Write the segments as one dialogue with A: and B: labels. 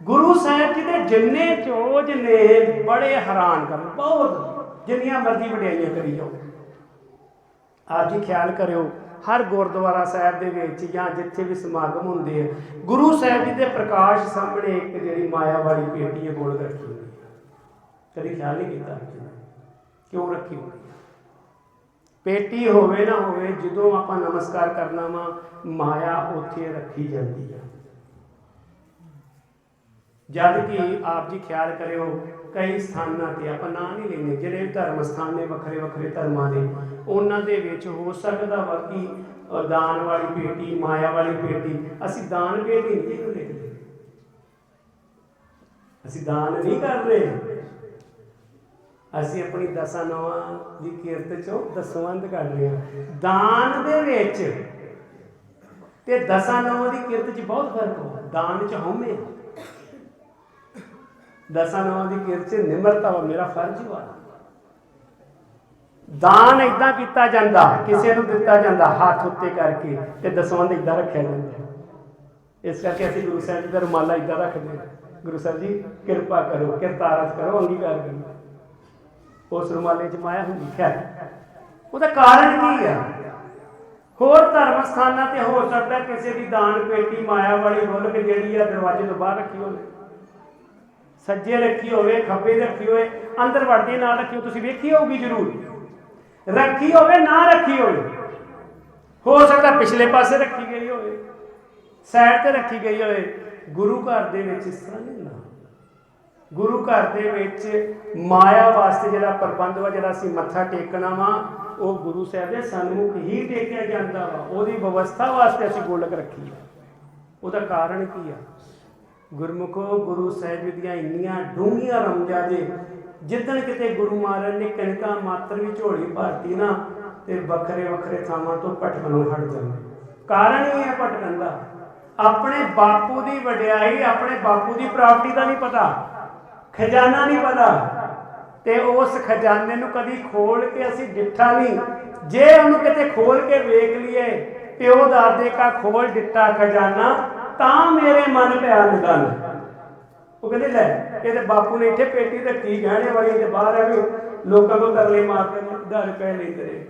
A: ਗੁਰੂ ਸਾਹਿਬ ਜੀ ਦੇ ਜਿੰਨੇ ਚੋਜ ਨੇ ਬੜੇ ਹੈਰਾਨ ਕਰ ਬਹੁਤ, ਜਿੰਨੀਆਂ ਮਰਜ਼ੀ ਵਡਿਆਈਆਂ ਕਰੀ ਜਾਓ। ਆਪ ਜੀ ਖਿਆਲ ਕਰਿਓ, ਹਰ ਗੁਰਦੁਆਰਾ ਸਾਹਿਬ ਦੇ ਵਿੱਚ ਜਾਂ ਜਿੱਥੇ ਵੀ ਸਮਾਗਮ ਹੁੰਦੇ ਆ, ਗੁਰੂ ਸਾਹਿਬ ਜੀ ਦੇ ਪ੍ਰਕਾਸ਼ ਸਾਹਮਣੇ ਇੱਕ ਜਿਹੜੀ ਮਾਇਆ ਵਾਲੀ ਪੇਟੀ ਹੈ ਗੋਲ ਰੱਖੀ ਹੋਈ ਹੈ ਕਦੀ ਖਿਆਲ ਨਹੀਂ ਕੀਤਾ ਕਿਉਂ ਰੱਖੀ ਹੋਈ ਪੇਟੀ ਹੋਵੇ ਨਾ ਹੋਵੇ, ਜਦੋਂ ਆਪਾਂ ਨਮਸਕਾਰ ਕਰਨਾ ਵਾ, ਮਾਇਆ ਉੱਥੇ ਰੱਖੀ ਜਾਂਦੀ ਆ। ਜਦ ਕਿ ਆਪ ਜੀ ਖਿਆਲ ਕਰਿਓ, ਕਈ ਸਥਾਨਾਂ ਤੇ ਆਪਾਂ ਨਾਂ ਨਹੀਂ ਲੈਂਦੇ, ਜਿਹੜੇ ਧਰਮ ਸਥਾਨ ਨੇ ਵੱਖਰੇ ਵੱਖਰੇ ਧਰਮਾਂ ਦੇ, ਉਹਨਾਂ ਦੇ ਵਿੱਚ ਹੋ ਸਕਦਾ ਵਾ ਕਿ ਦਾਨ ਵਾਲੀ ਪੇਟੀ, ਮਾਇਆ ਵਾਲੀ ਪੇਟੀ, ਅਸੀਂ ਦਾਨ ਪੇਟੀ ਨਹੀਂ ਇਹਨੂੰ ਲਿਖਦੇ ਅਸੀਂ ਦਾਨ ਨਹੀਂ ਕਰ ਰਹੇ। ਅਸੀਂ ਆਪਣੀ ਦਸਾਂ ਨਵਾਂ ਦੀ ਕੀਰਤ ਚੋਂ ਦਸਵੰਦ ਕਰ ਰਹੇ ਹਾਂ। ਦਾਨ ਦੇ ਵਿੱਚ, ਤੇ ਦਸਾਂ ਨਵਾਂ ਦੀ ਕੀਰਤ 'ਚ ਬਹੁਤ ਫ਼ਰਕ ਹੋ, ਦਾਨ 'ਚ ਹਉਮੈ। ਹੈ ਦਸਾਂ ਨਵਾਂ ਦੀ ਕਿਰਤ ਚ ਨਿਮਰਤਾ ਵਾ, ਮੇਰਾ ਫਰਜ਼ ਵਾ। ਦਾਨ ਇਦਾਂ ਕੀਤਾ ਜਾਂਦਾ, ਕਿਸੇ ਨੂੰ ਦਿੱਤਾ ਜਾਂਦਾ ਹੱਥ ਉੱਤੇ ਕਰਕੇ ਤੇ ਦਸਵੰਦ ਇਦਾਂ ਰੱਖਿਆ ਜਾਂਦਾ ਇਸ ਕਰਕੇ ਅਸੀਂ ਗੁਰੂ ਸਾਹਿਬ ਜੀ ਦਾ ਰੁਮਾਲਾ ਇਦਾਂ ਰੱਖਦੇ ਹਾਂ। ਗੁਰੂ ਸਾਹਿਬ ਜੀ, ਕਿਰਪਾ ਕਰੋ ਕਿਰਤਾਰਤ ਕਰੋ, ਅੰਗੀਕਾਰ ਕਰੋ। ਉਸ ਰੁਮਾਲੇ 'ਚ ਮਾਇਆ ਹੁੰਦੀ, ਖੈਰ। ਉਹਦਾ ਕਾਰਨ ਕੀ ਆ? ਹੋਰ ਧਰਮ ਸਥਾਨਾਂ ਤੇ ਹੋ ਸਕਦਾ ਕਿਸੇ ਦੀ ਦਾਨ, ਪੇਟੀ, ਮਾਇਆ ਵਾਲੀ ਰੁੱਲ ਕੇ ਜਿਹੜੀ ਆ, ਦਰਵਾਜ਼ੇ ਤੋਂ ਬਾਹਰ ਰੱਖੀ ਹੋਵੇ। ਸੱਜੇ ਰੱਖੀ ਹੋਵੇ, ਖੱਬੇ ਰੱਖੀ ਹੋਵੇ, ਅੰਦਰ ਵੜਦੀ ਨਾ ਰੱਖੀ ਹੋਵੇ, ਤੁਸੀਂ ਵੇਖੀ ਹੋਊਗੀ ਜ਼ਰੂਰ। ਰੱਖੀ ਹੋਵੇ, ਨਾ ਰੱਖੀ ਹੋਵੇ। ਹੋ ਸਕਦਾ ਪਿਛਲੇ ਪਾਸੇ ਰੱਖੀ ਗਈ ਹੋਵੇ, ਸਾਈਡ ਤੇ ਰੱਖੀ ਗਈ ਹੋਵੇ। ਗੁਰੂ ਘਰ ਦੇ ਵਿੱਚ ਇਸ ਤਰ੍ਹਾਂ ਨਹੀਂ ਹੁੰਦਾ। ਗੁਰੂ ਘਰ ਦੇ ਵਿੱਚ ਮਾਇਆ ਵਾਸਤੇ ਜਿਹੜਾ ਪ੍ਰਬੰਧ ਵਾ, ਜਿਹੜਾ ਅਸੀਂ ਮੱਥਾ ਟੇਕਣਾ ਵਾ, ਉਹ ਗੁਰੂ ਸਾਹਿਬ ਦੇ ਸਨਮੁਖ ਹੀ ਟੇਕਿਆ ਜਾਂਦਾ ਵਾ। ਉਹਦੀ ਵਿਵਸਥਾ ਵਾਸਤੇ ਅਸੀਂ ਗੋਲਕ ਰੱਖੀ ਆ। ਉਹਦਾ ਕਾਰਨ ਕੀ ਆ? ਗੁਰਮੁਖੋ ਗੁਰੂ ਸਾਹਿਬ ਜੀ ਦੀਆਂ ਇੰਨੀਆਂ ਡੂੰਘੀਆਂ ਰਮਜਾਂ ਜੇ, ਜਿੱਦਣ ਕਿਤੇ ਗੁਰੂ ਮਹਾਰਾਜ ਨੇ ਕਣਕਾਂ ਮਾਤਰ ਵੀ ਝੋਲੀ ਭਰਤੀ ਨਾ, ਤੇ ਵੱਖਰੇ ਵੱਖਰੇ ਥਾਵਾਂ ਤੋਂ ਭਟਕਣ ਨੂੰ ਹਟ ਜਾਂਦੇ। ਕਾਰਨ ਇਹ ਹੈ ਭਟਕਣ ਦਾ। ਆਪਣੇ ਬਾਪੂ ਦੀ ਵਡਿਆਈ, ਆਪਣੇ ਬਾਪੂ ਦੀ ਪ੍ਰਾਪਰਟੀ ਦਾ ਨਹੀਂ ਪਤਾ। ਖਜ਼ਾਨਾ ਨਹੀਂ ਪਤਾ। ਤੇ ਉਸ ਖਜ਼ਾਨੇ ਨੂੰ ਕਦੀ ਖੋਲ ਕੇ ਅਸੀਂ ਡਿੱਠਾ ਨਹੀਂ। ਜੇ ਉਹਨੂੰ ਕਿਤੇ ਖੋਲ ਕੇ ਵੇਖ ਲਈਏ, ਪਿਓ ਦਾਦੇ ਕਾ ਖੋਲ ਦਿੱਤਾ ਖਜ਼ਾਨਾ ਤਾਂ ਮੇਰੇ ਮਨ ਪਿਆ ਨਿਦਾਨ ਉਹ ਕਹਿੰਦੇ, ਲੈ ਇਹਦੇ ਬਾਪੂ ਨੇ ਇੱਥੇ ਪੇਟੀ ਰੱਖੀ, ਗਹਿਣੇ ਵਾਲੀ ਤੇ ਬਾਹਰ ਆ ਵੀ ਲੋਕਾਂ ਕੋਲ ਤਰਲੇ ਮਾਰਦੇ ਨੇ ਦਰ ਪੈ ਲਈ ਨੇ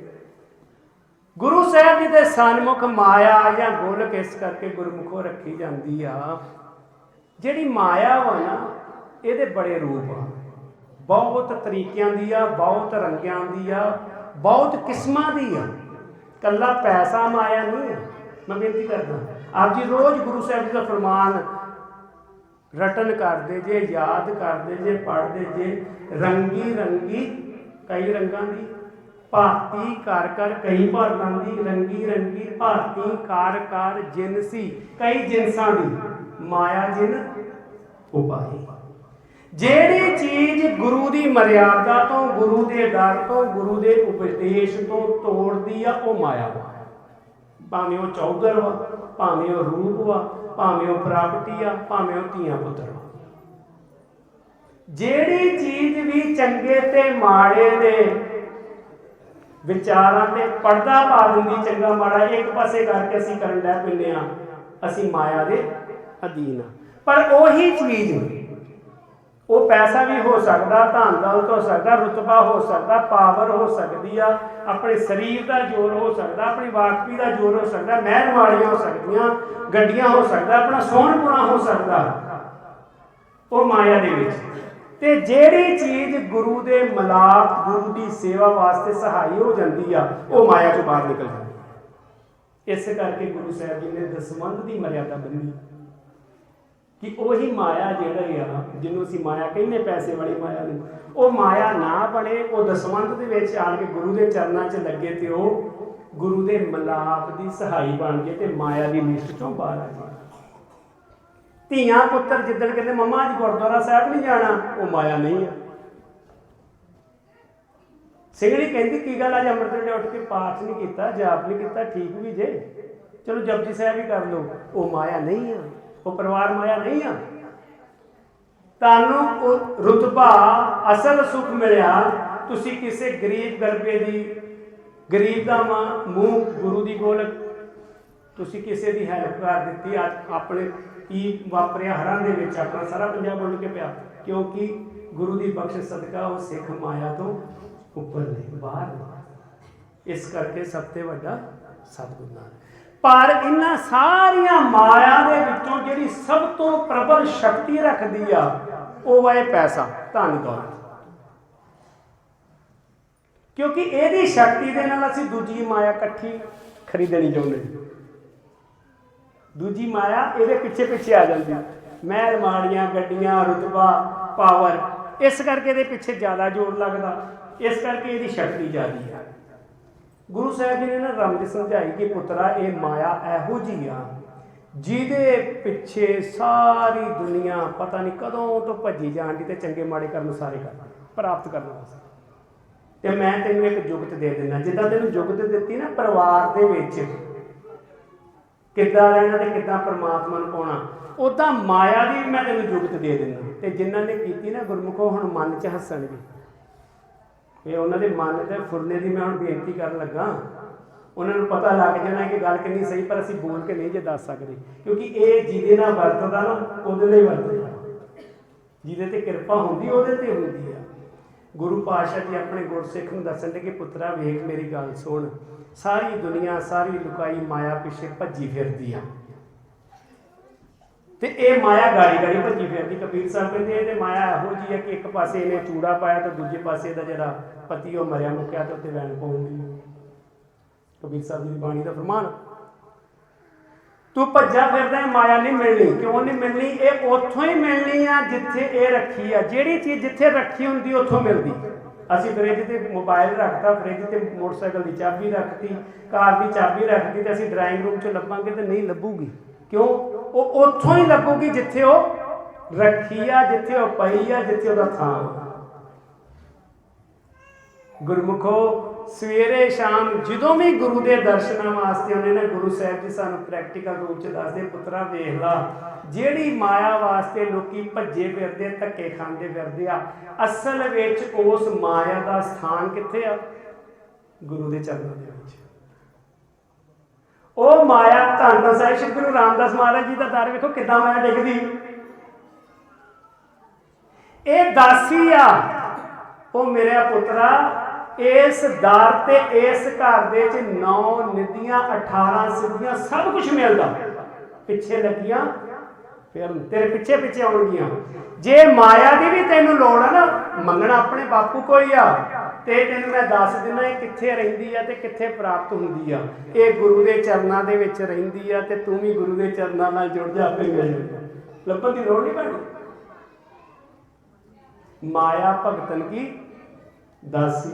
A: ਗੁਰੂ ਸਾਹਿਬ ਜੀ ਦੇ ਸਨਮੁਖ ਮਾਇਆ ਜਾਂ ਗੋਲਕ ਇਸ ਕਰਕੇ ਗੁਰਮੁਖੋ ਰੱਖੀ ਜਾਂਦੀ ਆ? ਜਿਹੜੀ ਮਾਇਆ ਵਾ ਨਾ, ਇਹਦੇ ਬੜੇ ਰੂਪ ਆ। ਬਹੁਤ ਤਰੀਕਿਆਂ ਦੀ ਆ, ਬਹੁਤ ਰੰਗਾਂ ਦੀ ਆ, ਬਹੁਤ ਕਿਸਮਾਂ ਦੀ ਆ। ਕੱਲਾ ਪੈਸਾ ਮਾਇਆ ਨਹੀਂ ਆ। ਮੈਂ ਬੇਨਤੀ ਕਰਦਾ। ਆਪ ਜੀ ਰੋਜ਼ ਗੁਰੂ ਸਾਹਿਬ ਜੀ ਦਾ ਫਰਮਾਨ ਰਟਨ ਕਰਦੇ ਜੇ, ਯਾਦ ਕਰਦੇ ਜੇ, ਪੜ੍ਹਦੇ ਜੇ, ਰੰਗੀ ਰੰਗੀ ਕਈ ਰੰਗਾਂ ਦੀ, ਭਾਰਤੀ ਕਰ ਕਰ ਕਈ ਭਾਤਾਂ ਦੀ, ਰੰਗੀ ਰੰਗੀ ਭਾਤੀ ਕਾਰ ਕਾਰ ਜਿਨਸੀ ਕਈ ਜਿਨਸਾਂ ਦੀ, ਮਾਇਆ ਜਿਨ ਉਪਾਈ ਜਿਹੜੀ ਚੀਜ਼ ਗੁਰੂ ਦੀ ਮਰਿਆਦਾ ਤੋਂ, ਗੁਰੂ ਦੇ ਦਰ ਤੋਂ, ਗੁਰੂ ਦੇ ਉਪਦੇਸ਼ ਤੋਂ ਤੋੜਦੀ ਆ, ਉਹ ਮਾਇਆ ਵਾ ਭਾਵੇਂ ਉਹ ਚੌਧਰ ਵਾ, ਭਾਵੇਂ ਉਹ ਰੂਪ ਵਾ, ਭਾਵੇਂ ਉਹ ਪ੍ਰਾਪਰਟੀ ਆ, ਭਾਵੇਂ ਉਹ ਧੀਆਂ ਪੁੱਤਰ ਵਾ। ਜਿਹੜੀ ਚੀਜ਼ ਵੀ ਚੰਗੇ ਤੇ ਮਾੜੇ ਦੇ ਵਿਚਾਰਾਂ ਤੇ ਪਰਦਾ ਪਾ ਦਿੰਦੀ ਚੰਗਾ ਮਾੜਾ, ਇੱਕ ਪਾਸੇ ਕਰਕੇ ਅਸੀਂ ਕਰਨ ਲੱਗ ਪੈਂਦੇ ਆ ਅਸੀਂ ਮਾਇਆ ਦੇ ਅਧੀਨ ਆ ਪਰ ਉਹੀ ਚੀਜ਼ ਉਹ ਪੈਸਾ ਵੀ ਹੋ ਸਕਦਾ, ਧਨ ਦੌਲਤ ਹੋ ਸਕਦਾ, ਰੁਤਬਾ ਹੋ ਸਕਦਾ, ਪਾਵਰ ਹੋ ਸਕਦੀ ਆ, ਆਪਣੇ ਸਰੀਰ ਦਾ ਜ਼ੋਰ ਹੋ ਸਕਦਾ, ਆਪਣੀ ਵਾਕਫੀ ਦਾ ਜ਼ੋਰ ਹੋ ਸਕਦਾ ਮਹਿਲ ਵਾਲੀਆਂ ਹੋ ਸਕਦੀਆਂ, ਗੱਡੀਆਂ ਹੋ ਸਕਦਾ, ਆਪਣਾ ਸੋਹਣਪੁਣਾ ਹੋ ਸਕਦਾ। ਉਹ ਮਾਇਆ ਦੇ ਵਿੱਚ। ਤੇ ਜਿਹੜੀ ਚੀਜ਼ ਗੁਰੂ ਦੇ ਮਲਾਪ, ਗੁਰੂ ਦੀ ਸੇਵਾ ਵਾਸਤੇ ਸਹਾਈ ਹੋ ਜਾਂਦੀ ਆ, ਉਹ ਮਾਇਆ ਤੋਂ ਬਾਹਰ ਨਿਕਲ ਜਾਂਦੀ ਇਸ ਕਰਕੇ ਗੁਰੂ ਸਾਹਿਬ ਜੀ ਨੇ ਦਸਵੰਧ ਦੀ ਮਰਿਆਦਾ ਬੰਨੀ। ਕਿ ਉਹੀ ਮਾਇਆ ਜਿਹੜਾ ਆ, ਜਿਹਨੂੰ ਅਸੀਂ ਮਾਇਆ ਕਹਿੰਦੇ ਪੈਸੇ ਵਾਲੀ ਮਾਇਆ ਨੂੰ, ਉਹ ਮਾਇਆ ਨਾ ਬਣੇ, ਉਹ ਦਸਵੰਤ ਦੇ ਵਿੱਚ ਆਣ ਕੇ ਗੁਰੂ ਦੇ ਚਰਨਾਂ 'ਚ ਲੱਗੇ ਤੇ ਉਹ ਗੁਰੂ ਦੇ ਮਲਾਪ ਦੀ ਸਹਾਈ ਬਣ ਜੇ ਤੇ ਮਾਇਆ ਦੀ ਲਿਸਟ ਚੋਂ ਬਾਹਰ ਆ ਜਾਏ ਧੀਆਂ ਪੁੱਤਰ ਜਿੱਦਣ ਕਹਿੰਦੇ, ਮੰਮਾ, ਅੱਜ ਗੁਰਦੁਆਰਾ ਸਾਹਿਬ ਨਹੀਂ ਜਾਣਾ, ਉਹ ਮਾਇਆ ਨਹੀਂ ਆ। ਸਿੰਘਣੀ ਕਹਿੰਦੀ, ਕੀ ਗੱਲ, ਅੱਜ ਅੰਮ੍ਰਿਤ ਵੇਲੇ ਉੱਠ ਕੇ ਪਾਠ ਨਹੀਂ ਕੀਤਾ, ਜਾਪ ਨਹੀਂ ਕੀਤਾ, ਠੀਕ ਵੀ ਜੇ। ਚਲੋ ਜਪਜੀ ਸਾਹਿਬ ਹੀ ਕਰ ਲਓ, ਉਹ ਮਾਇਆ ਨਹੀਂ ਆ। ਉਹ ਪਰਿਵਾਰ ਮਾਇਆ ਨਹੀਂ ਆ। ਤੁਹਾਨੂੰ ਉਹ ਅਸਲ ਸੁਖ ਮਿਲਿਆ, ਤੁਸੀਂ ਕਿਸੇ ਗਰੀਬ ਗਰਬੇ ਦੀ, ਗਰੀਬ ਦਾ ਮੂੰਹ ਗੁਰੂ ਦੀ ਗੋਲਕ ਤੁਸੀਂ ਕਿਸੇ ਦੀ ਹੈਲਪ ਕਰ ਦਿੱਤੀ ਅੱਜ ਆਪਣੇ ਕੀ ਵਾਪਰਿਆ ਹਰਾਂ ਦੇ ਵਿੱਚ, ਆਪਣਾ ਸਾਰਾ ਪੰਜਾਬ ਉੱਡ ਕੇ ਪਿਆ। ਕਿਉਂਕਿ ਗੁਰੂ ਦੀ ਬਖਸ਼ ਸਦਕਾ ਉਹ ਸਿੱਖ ਮਾਇਆ ਤੋਂ ਉੱਪਰ ਨੇ ਬਾਹਰ ਇਸ ਕਰਕੇ ਸਭ ਤੋਂ ਵੱਡਾ ਸਤਿਗੁਰੂ ਨਾਨਕ। ਪਰ ਇਹਨਾਂ ਸਾਰੀਆਂ ਮਾਇਆ ਦੇ ਵਿੱਚੋਂ ਜਿਹੜੀ ਸਭ ਤੋਂ ਪ੍ਰਬਲ ਸ਼ਕਤੀ ਰੱਖਦੀ ਆ, ਉਹ ਹੈ ਪੈਸਾ, ਧਨ ਦੌਲਤ। ਕਿਉਂਕਿ ਇਹਦੀ ਸ਼ਕਤੀ ਦੇ ਨਾਲ ਅਸੀਂ ਦੂਜੀ ਮਾਇਆ ਇਕੱਠੀ ਖਰੀਦਣੀ ਚਾਹੁੰਦੇ ਦੂਜੀ ਮਾਇਆ ਇਹਦੇ ਪਿੱਛੇ ਪਿੱਛੇ ਆ ਜਾਂਦੀ। ਮਹਿਲ ਮਾੜੀਆਂ, ਗੱਡੀਆਂ, ਰੁਤਬਾ, ਪਾਵਰ, ਇਸ ਕਰਕੇ ਇਹਦੇ ਪਿੱਛੇ ਜ਼ਿਆਦਾ ਜ਼ੋਰ ਲੱਗਦਾ। ਇਸ ਕਰਕੇ ਇਹਦੀ ਸ਼ਕਤੀ ਜ਼ਿਆਦੀ ਹੈ ਗੁਰੂ ਸਾਹਿਬ ਜੀ ਨੇ ਨਾ ਰਮਜ ਸਮਝਾਈ ਕਿ ਪੁੱਤਰਾ, ਇਹ ਮਾਇਆ ਇਹੋ ਜੀ ਆ ਜਿਹਦੇ ਪਿੱਛੇ ਸਾਰੀ ਦੁਨੀਆ ਪਤਾ ਨਹੀਂ ਕਦੋਂ ਤੋਂ ਭੱਜੀ ਜਾਂਦੀ ਤੇ ਚੰਗੇ ਮਾੜੇ ਕਰਮ ਸਾਰੇ ਕਰਦੀ ਪ੍ਰਾਪਤ ਕਰਨ ਵਾਸਤੇ। ਤੇ ਮੈਂ ਤੈਨੂੰ ਇੱਕ ਜੁਗਤ ਦੇ ਦਿੰਦਾ, ਜਿੱਦਾਂ ਤੈਨੂੰ ਜੁਗਤ ਦਿੱਤੀ ਨਾ ਪਰਿਵਾਰ ਦੇ ਵਿੱਚ, ਕਿੱਦਾਂ ਰਹਿਣਾ ਤੇ ਕਿੱਦਾਂ ਪਰਮਾਤਮਾ ਨੂੰ ਪਾਉਣਾ ਉਦਾਂ ਮਾਇਆ ਦੀ ਮੈਂ ਤੈਨੂੰ ਜੁਗਤ ਦੇ ਦਿੰਦਾ। ਤੇ ਜਿਨ੍ਹਾਂ ਨੇ ਕੀਤੀ ਨਾ ਗੁਰਮੁਖੋ, ਹੁਣ ਮਨ 'ਚ ਹੱਸਣਗੇ। ਇਹ ਉਹਨਾਂ ਦੇ ਮਨ ਦੇ ਫੁਰਨੇ ਦੀ ਮੈਂ ਹੁਣ ਬੇਨਤੀ ਕਰਨ ਲੱਗਾ। ਉਹਨਾਂ ਨੂੰ ਪਤਾ ਲੱਗ ਜਾਣਾ ਕਿ ਗੱਲ ਕਿੰਨੀ ਸਹੀ, ਪਰ ਅਸੀਂ ਬੋਲ ਕੇ ਨਹੀਂ ਜੇ ਦੱਸ ਸਕਦੇ। ਕਿਉਂਕਿ ਇਹ ਜਿਹਦੇ ਨਾਲ ਵਰਤਦਾ ਨਾ, ਉਹਦੇ ਲਈ ਵਰਤਦਾ। ਜਿਹਦੇ ਤੇ ਕਿਰਪਾ ਹੁੰਦੀ, ਉਹਦੇ ਤੇ ਹੁੰਦੀ ਆ। ਗੁਰੂ ਪਾਤਸ਼ਾਹ ਜੀ ਆਪਣੇ ਗੁਰਸਿੱਖ ਨੂੰ ਦੱਸਣ ਦੇ ਕਿ, ਪੁੱਤਰਾ, ਵੇਖ ਮੇਰੀ ਗੱਲ ਸੁਣ। ਸਾਰੀ ਦੁਨੀਆ, ਸਾਰੀ ਲੁਕਾਈ ਮਾਇਆ ਪਿੱਛੇ ਭੱਜੀ ਫਿਰਦੀ ਆ। ਤੇ ਇਹ ਮਾਇਆ ਗਾੜੀ ਗਾੜੀ ਭੱਜੀ ਫਿਰਦੀ। ਕਬੀਰ ਸਾਹਿਬ ਕਹਿੰਦੇ ਇਹ ਤੇ ਮਾਇਆ ਇਹੋ ਜੀ ਹੈ ਕਿ ਇੱਕ ਪਾਸੇ ਇਹਨੇ ਚੂੜਾ ਪਾਇਆ ਤੇ ਦੂਜੇ ਪਾਸੇ ਦਾ ਜਿਹੜਾ ਪਤੀ ਉਹ ਮਰਿਆ ਮੁੱਕਿਆ ਤੇ ਉੱਤੇ ਵੈਣ ਪਾਉਂਦੀ। ਕਬੀਰ ਸਾਹਿਬ ਦੀ ਬਾਣੀ ਦਾ ਫਰਮਾਨ। ਤੂੰ ਭੱਜਾ ਫਿਰਦਾ, ਮਾਇਆ ਨਹੀਂ ਮਿਲਣੀ। ਕਿਉਂ ਨਹੀਂ ਮਿਲਣੀ? ਇਹ ਉੱਥੋਂ ਹੀ ਮਿਲਣੀ ਆ ਜਿੱਥੇ ਇਹ ਰੱਖੀ ਆ। ਜਿਹੜੀ ਚੀਜ਼ ਜਿੱਥੇ ਰੱਖੀ ਹੁੰਦੀ, ਉੱਥੋਂ ਮਿਲਦੀ। ਅਸੀਂ ਫ੍ਰਿਜ ਤੇ ਮੋਬਾਈਲ ਰੱਖਤਾ, ਫ੍ਰਿਜ ਤੇ ਮੋਟਰਸਾਈਕਲ ਦੀ ਚਾਬੀ ਰੱਖਤੀ, ਕਾਰ ਦੀ ਚਾਬੀ ਰੱਖਤੀ ਤੇ ਅਸੀਂ ਡਰਾਇੰਗ ਰੂਮ 'ਚ ਲੱਭਾਂਗੇ ਤੇ ਨਹੀਂ ਲੱਭੂਗੀ। ਕਿਉਂ? ਉਹ ਉੱਥੋਂ ਹੀ ਲੱਗੂਗੀ ਜਿੱਥੇ ਉਹ ਰੱਖੀ ਆ, ਜਿੱਥੇ ਉਹ ਪਈ ਆ, ਜਿੱਥੇ ਉਹਦਾ ਥਾਂ ਆ। ਗੁਰਮੁਖੋ, ਸਵੇਰੇ ਸ਼ਾਮ ਜਦੋਂ ਵੀ ਗੁਰੂ ਦੇ ਦਰਸ਼ਨਾਂ ਵਾਸਤੇ ਉਹਨੇ ਨਾ ਗੁਰੂ ਸਾਹਿਬ ਜੀ ਸਾਨੂੰ ਪ੍ਰੈਕਟੀਕਲ ਰੂਪ ਚ ਦੱਸਦੇ, ਪੁੱਤਰਾ ਵੇਖ ਲਾ, ਜਿਹੜੀ ਮਾਇਆ ਵਾਸਤੇ ਲੋਕੀ ਭੱਜੇ ਫਿਰਦੇ, ਧੱਕੇ ਖਾਂਦੇ ਫਿਰਦੇ ਆ, ਅਸਲ ਵਿੱਚ ਉਸ ਮਾਇਆ ਦਾ ਸਥਾਨ ਕਿੱਥੇ ਆ ਗੁਰੂ ਦੇ ਚਰਨਾਂ ਦੇ ਉਹ ਮਾਇਆ ਧੰਨ ਧੰਨ ਸਾਹਿਬ ਸ਼੍ਰੀ ਗੁਰੂ ਰਾਮਦਾਸ ਮਹਾਰਾਜ ਜੀ ਦਾ ਦਰ ਵੇਖੋ ਕਿੱਦਾਂ ਮਾਇਆ ਡਿੱਗਦੀ। ਇਹ ਦਾਸੀ ਆ। ਉਹ ਮੇਰੇ ਪੁੱਤਰਾ, ਇਸ ਦਰ ਤੇ ਇਸ ਘਰ ਦੇ ਚ 9 ਨਿਧੀਆਂ 18 ਸਿੱਧੀਆਂ ਸਭ ਕੁਝ ਮਿਲਦਾ। ਪਿੱਛੇ ਲੱਗੀਆਂ ਫਿਰ ਤੇਰੇ ਪਿੱਛੇ ਪਿੱਛੇ ਆਉਣਗੀਆਂ। ਜੇ ਮਾਇਆ ਦੀ ਵੀ ਤੈਨੂੰ ਲੋੜ ਆ ਨਾ, ਮੰਗਣਾ ਆਪਣੇ ਬਾਪੂ ਕੋਈ ਆ, ਤੇ ਤੈਨੂੰ ਮੈਂ ਦੱਸ ਦਿੰਦਾ ਇਹ ਕਿੱਥੇ ਰਹਿੰਦੀ ਆ ਤੇ ਕਿੱਥੇ ਪ੍ਰਾਪਤ ਹੁੰਦੀ ਆ। ਇਹ ਗੁਰੂ ਦੇ ਚਰਨਾਂ ਦੇ ਵਿੱਚ ਰਹਿੰਦੀ ਆ ਤੇ ਤੂੰ ਵੀ ਗੁਰੂ ਦੇ ਚਰਨਾਂ ਨਾਲ ਜੁੜ ਜਾ ਆਪੇ ਮਿਲ ਲੱਭਣ ਦੀ ਲੋੜ ਨਹੀਂ ਪੈਣੀ ਮਾਇਆ ਭਗਤਨ ਕੀ? ਦਾਸੀ।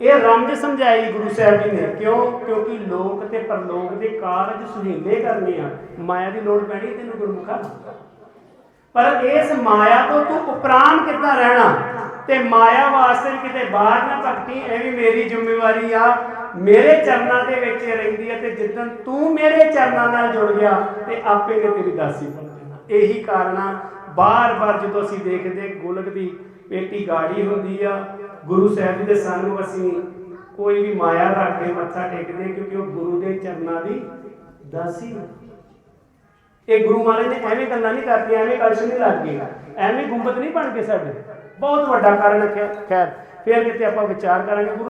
A: ਇਹ ਰਮਜ ਸਮਝਾਈ ਗੁਰੂ ਸਾਹਿਬ ਜੀ ਨੇ, ਕਿਉਂ? ਕਿਉਂਕਿ ਲੋਕ ਤੇ ਪਰਲੋਕ ਦੇ ਕਾਰਜ ਸੁਹੀਲੇ ਕਰਨੇ ਆ, ਮਾਇਆ ਦੀ ਲੋੜ ਪੈਣੀ ਤੈਨੂੰ ਗੁਰਮੁਖਾ ਪਰ ਇਸ ਮਾਇਆ ਤੋਂ ਤੂੰ ਉਪਰਾਮ ਕਿੱਦਾਂ ਰਹਿਣਾ? ਤੇ ਮਾਇਆ ਵਾਸਤੇ ਕਿਤੇ ਬਾਹਰ ਨਾ ਭਗਤੀ, ਇਹ ਵੀ ਮੇਰੀ ਜ਼ਿੰਮੇਵਾਰੀ ਆ। ਮੇਰੇ ਚਰਨਾਂ ਦੇ ਵਿੱਚ ਰਹਿੰਦੀ ਹੈ ਤੇ ਜਿੱਦਣ ਤੂੰ ਮੇਰੇ ਚਰਨਾਂ ਨਾਲ ਜੁੜ ਗਿਆ, ਤੇ ਆਪੇ ਨੇ ਤੇਰੀ ਦਾਸੀ ਬਣ ਜਾਣਾ। ਇਹੀ ਕਾਰਨਾ ਬਾਰ-ਬਾਰ ਜਦੋਂ ਅਸੀਂ ਦੇਖਦੇ ਗੋਲਕ ਦੀ ਪੇਟੀ ਗਾੜੀ ਹੁੰਦੀ ਆ ਗੁਰੂ ਸਾਹਿਬ ਜੀ ਦੇ ਸਾਨੂੰ ਅਸੀਂ ਕੋਈ ਵੀ ਮਾਇਆ ਰੱਖ ਕੇ ਮੱਥਾ ਟੇਕਦੇ ਕਿਉਂਕਿ ਉਹ ਗੁਰੂ ਦੇ ਚਰਨਾਂ ਦੀ ਦਾਸੀ ਹੈ ਇਹ ਗੁਰੂ ਮਹਾਰਾਜ ਨੇ ਐਵੇਂ ਗੱਲਾਂ ਨਹੀਂ ਕਰਦੀਆਂ ਐਵੇਂ ਕਲਸ਼ ਨਹੀਂ ਲੱਗ ਗਏ ਐਵੇਂ ਗੁੰਬਦ ਨਹੀਂ ਬਣ ਕੇ ਸਾਡੇ। ਬਹੁਤ ਵੱਡਾ ਕਾਰਨ ਹੈ ਖੈਰ। ਫਿਰ ਕਿਤੇ ਆਪਾਂ ਵਿਚਾਰ ਕਰਾਂਗੇ